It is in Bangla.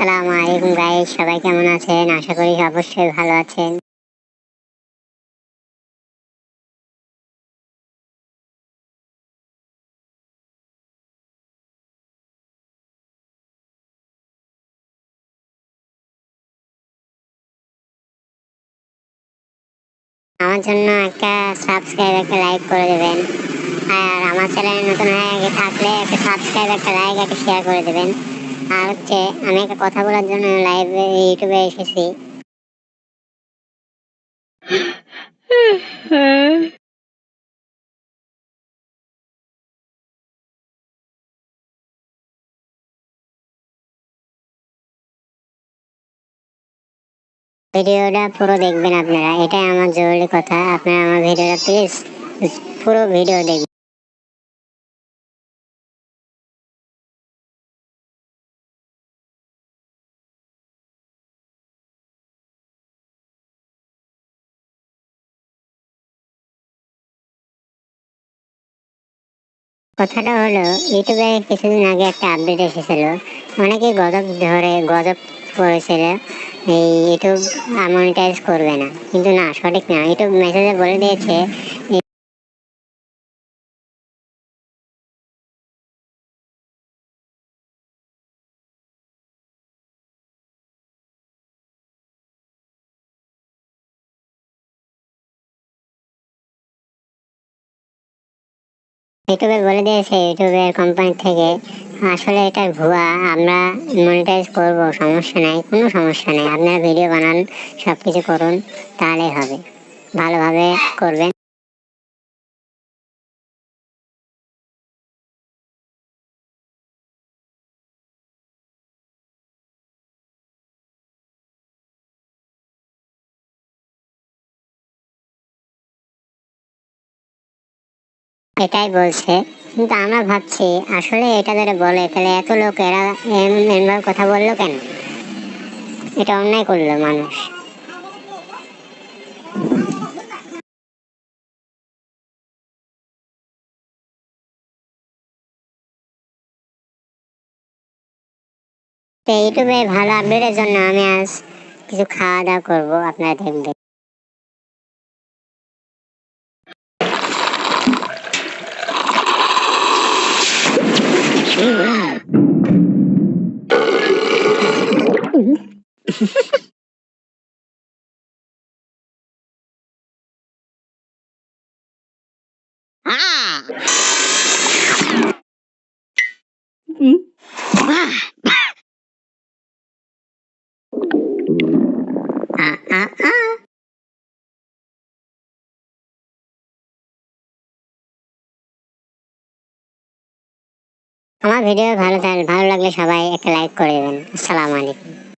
আসসালামু আলাইকুম গাইস সবাই কেমন আছেন? আশা করি অবশ্যই ভালো আছেন। আমার জন্য একটা সাবস্ক্রাইব একটা লাইক করে দেবেন। আর আমার চ্যানেলে নতুন হয়ে থাকলে একটা সাবস্ক্রাইব একটা লাইক একটা শেয়ার করে দেবেন। আর হচ্ছে আমি একটা কথা বলার জন্য লাইভে ইউটিউবে এসেছি। ভিডিওটা পুরো দেখবেন আপনারা, এটাই আমার জরুরি কথা। আপনারা আমার ভিডিওটা প্লিজ পুরো ভিডিও দেখবেন। কথাটা হলো, ইউটিউবে কিছুদিন আগে একটা আপডেট এসেছিল। অনেকে গজব ধরে, গজব করেছিল এই ইউটিউব মনিটাইজ করবে না। কিন্তু না, সঠিক না। ইউটিউব মেসেজে বলে দিয়েছে ইউটিউবে বলে দিয়েছে, ইউটিউবের কোম্পানি থেকে, আসলে এটা ভুয়া, আমরা মনিটাইজ করব, সমস্যা নাই, কোনো সমস্যা নাই। আপনারা ভিডিও বানান সব কিছু করুন, তাহলেই হবে। ভালোভাবে করবেন। এটাই বলছে। কিন্তু আমরা ভাবছি, আসলে এটা যারা বলে, তাহলে এত লোক এরা এমন এমনভাবে কথা বলল কেন? এটা অন্যায় করল মানুষ। তো ইউটিউবে ভালো আপডেটের জন্য আমি আজ কিছু খাওয়া দাওয়া করব আপনারা দেখবেন Ah! Hmm? Ah! Ah! Ah! আমার ভিডিও ভালো ভালো লাগলে সবাই একটা লাইক করে দেবেন। আসসালামু আলাইকুম।